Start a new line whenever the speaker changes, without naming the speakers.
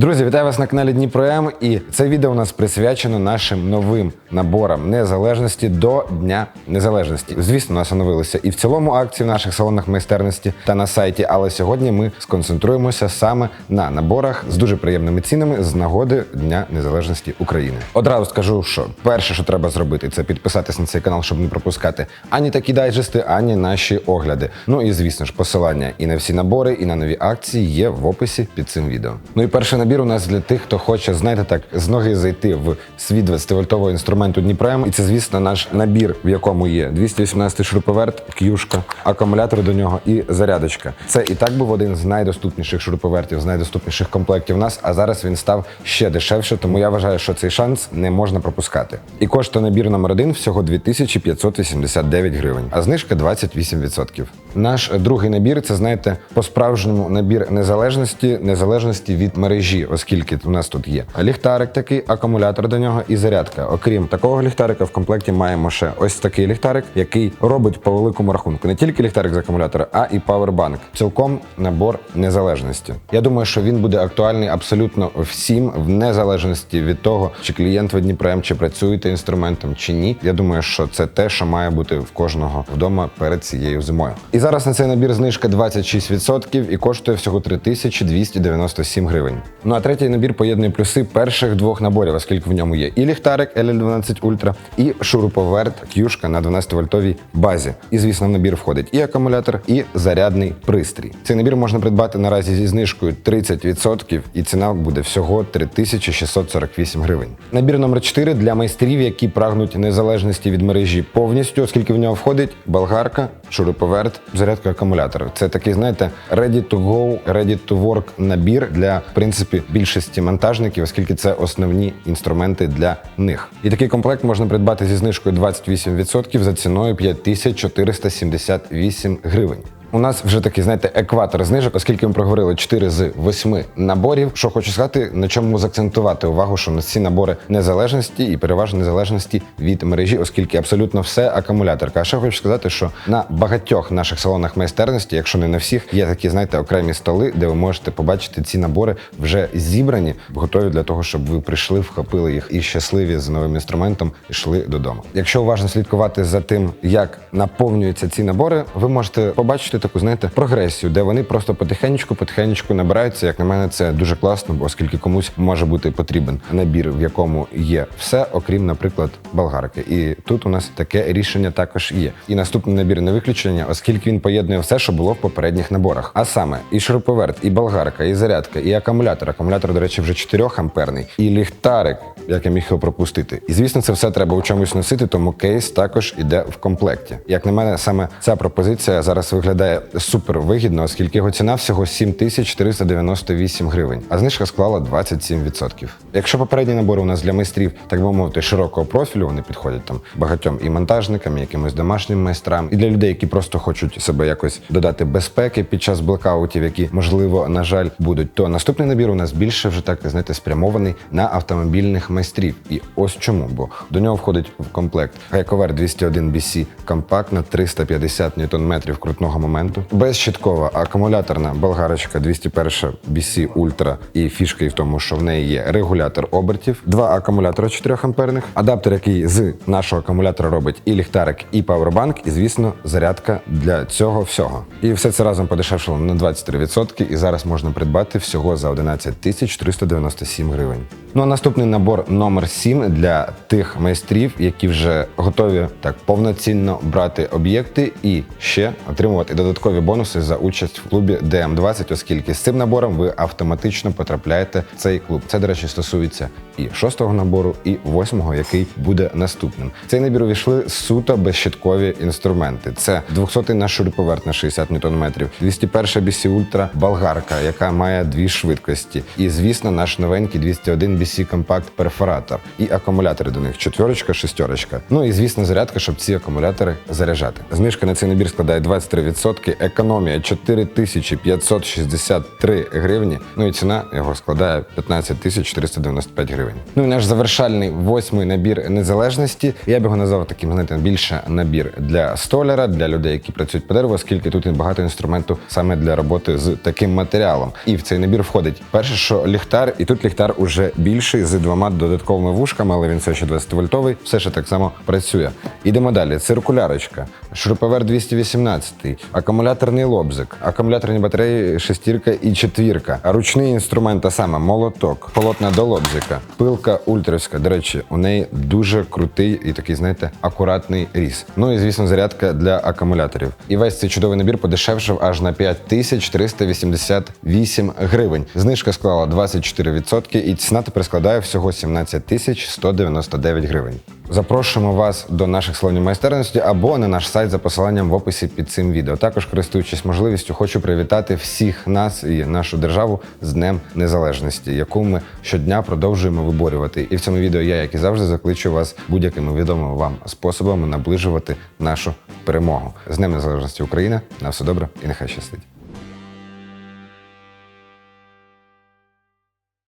Друзі, вітаю вас на каналі Дніпро М. І це відео у нас присвячено нашим новим наборам незалежності до Дня Незалежності. Звісно, нас оновилися і в цілому акції в наших салонах майстерності та на сайті. Але сьогодні ми сконцентруємося саме на наборах з дуже приємними цінами з нагоди Дня Незалежності України. Одразу скажу, що перше, що треба зробити, це підписатись на цей канал, щоб не пропускати ані такі дайджести, ані наші огляди. Ну і звісно ж, посилання і на всі набори, і на нові акції є в описі під цим відео. Ну і перший набір у нас для тих, хто хоче, знаєте, так з ноги зайти в світ 20-вольтового інструменту Дніпрем. І це, звісно, наш набір, в якому є 218 шуруповерт, к'юшка, акумулятор до нього і зарядочка. Це і так був один з найдоступніших шуруповертів, з найдоступніших комплектів у нас. А зараз він став ще дешевше, тому я вважаю, що цей шанс не можна пропускати. І коштує набір номер один всього 2589 гривень, а знижка 28%. Наш другий набір це знаєте по-справжньому набір незалежності, незалежності від мережі, оскільки у нас тут є ліхтарик, такий акумулятор до нього і зарядка. Окрім такого ліхтарика, в комплекті маємо ще ось такий ліхтарик, який робить по великому рахунку не тільки ліхтарик з акумулятора, а і павербанк. Цілком набор незалежності. Я думаю, що він буде актуальний абсолютно всім, в незалежності від того, чи клієнт ви Дніпрем, чи працюєте інструментом, чи ні. Я думаю, що це те, що має бути в кожного вдома перед цією зимою. І зараз на цей набір знижка 26% і коштує всього 3297 гривень. Ну а третій набір поєднує плюси перших двох наборів, оскільки в ньому є і ліхтарик LL12 Ultra, і шуруповерт к'юшка на 12-вольтовій базі. І звісно, в набір входить і акумулятор, і зарядний пристрій. Цей набір можна придбати наразі зі знижкою 30%, і ціна буде всього 3648 гривень. Набір номер 4 для майстрів, які прагнуть незалежності від мережі повністю, оскільки в нього входить болгарка, шуруповерт, зарядка акумулятора. Це такий, знаєте, ready to go, ready to work набір для в принципі більшості монтажників, оскільки це основні інструменти для них. І такий комплект можна придбати зі знижкою 28% за ціною 5478 гривень. У нас вже такий, знаєте, екватор знижок, оскільки ми проговорили 4 з 8 наборів. Що хочу сказати, на чому закцентувати увагу, що на ці набори незалежності і переважно незалежності від мережі, оскільки абсолютно все акумуляторка. А ще хочу сказати, що на багатьох наших салонах майстерності, якщо не на всіх, є такі, знаєте, окремі столи, де ви можете побачити ці набори вже зібрані, готові для того, щоб ви прийшли, вхопили їх і щасливі з новим інструментом йшли додому. Якщо уважно слідкувати за тим, як наповнюються ці набори, ви можете побачити таку, знаєте, прогресію, де вони просто потихеньку, потихеньку набираються. Як на мене, це дуже класно, бо оскільки комусь може бути потрібен набір, в якому є все, окрім, наприклад, болгарки. І тут у нас таке рішення також є. І наступний набір не виключення, оскільки він поєднує все, що було в попередніх наборах. А саме і шуруповерт, і болгарка, і зарядка, і акумулятор. Акумулятор, до речі, вже 4 амперний, і ліхтарик, як я міг його пропустити. І звісно, це все треба у чомусь носити, тому кейс також іде в комплекті. Як на мене, саме ця пропозиція зараз виглядає супер вигідно, оскільки його ціна всього 7498 гривень, а знижка склала 27%. Якщо попередні набори у нас для майстрів, так би мовити, широкого профілю, вони підходять там багатьом і монтажникам, і якимось домашнім майстрам, і для людей, які просто хочуть себе якось додати безпеки під час блекаутів, які можливо на жаль будуть, то наступний набір у нас більше вже так знаєте спрямований на автомобільних майстрів. І ось чому, бо до нього входить в комплект Гайковер 201 BC компактна 350 Нм крутного моменту, безщиткова акумуляторна болгарочка 201 BC Ultra і фішка в тому, що в неї є регулятор обертів, два акумулятора 4 амперних, адаптер, який з нашого акумулятора робить і ліхтарик, і павербанк, і звісно, зарядка для цього всього. І все це разом подешевшало на 23%, і зараз можна придбати всього за 11 тисяч 397 гривень. Ну а наступний набор номер 7 для тих майстрів, які вже готові так повноцінно брати об'єкти і ще отримувати додаткові бонуси за участь в клубі DM20, оскільки з цим набором ви автоматично потрапляєте в цей клуб. Це, до речі, стосується і шостого набору, і восьмого, який буде наступним. В цей набір увійшли суто безщиткові інструменти. Це 200-й наш шуруповерт на 60 Нм, 201 BC Ultra болгарка, яка має дві швидкості. І, звісно, наш новенький 201 BC Compact перфоратор. І акумулятори до них четверочка, шестерочка. Ну і звісно, зарядка, щоб ці акумулятори заряджати. Знижка на цей набір складає 23%, економія 4563 гривні. Ну і ціна його складає 15 495 гривень. Гривень. Ну і наш завершальний восьмий набір незалежності. Я б його назвав таким, знаєте, більше набір для столяра, для людей, які працюють по дереву, оскільки тут багато інструменту саме для роботи з таким матеріалом. І в цей набір входить перше, що ліхтар, і тут ліхтар уже більший з двома додатковими вушками, але він все ще 20 вольтовий, все ще так само працює. Ідемо далі. Циркулярочка, шуруповерт 218, акумуляторний лобзик, акумуляторні батареї шестірка і четвірка, ручний інструмент, а саме молоток, полотна до лобзика, пилка ультрівська. До речі, у неї дуже крутий і такий, знаєте, акуратний різ. Ну і звісно, зарядка для акумуляторів. І весь цей чудовий набір подешевшив аж на 5388 гривень. Знижка склала 24% і ціна тепер складає всього 17 тисяч 199 гривень. Запрошуємо вас до наших салонів майстерності або на наш сайт за посиланням в описі під цим відео. Також користуючись можливістю, хочу привітати всіх нас і нашу державу з Днем Незалежності, яку ми щодня продовжуємо виборювати. І в цьому відео я, як і завжди, закличу вас будь-якими відомими вам способами наближувати нашу перемогу. З Днем Незалежності України. На все добре і нехай щастить.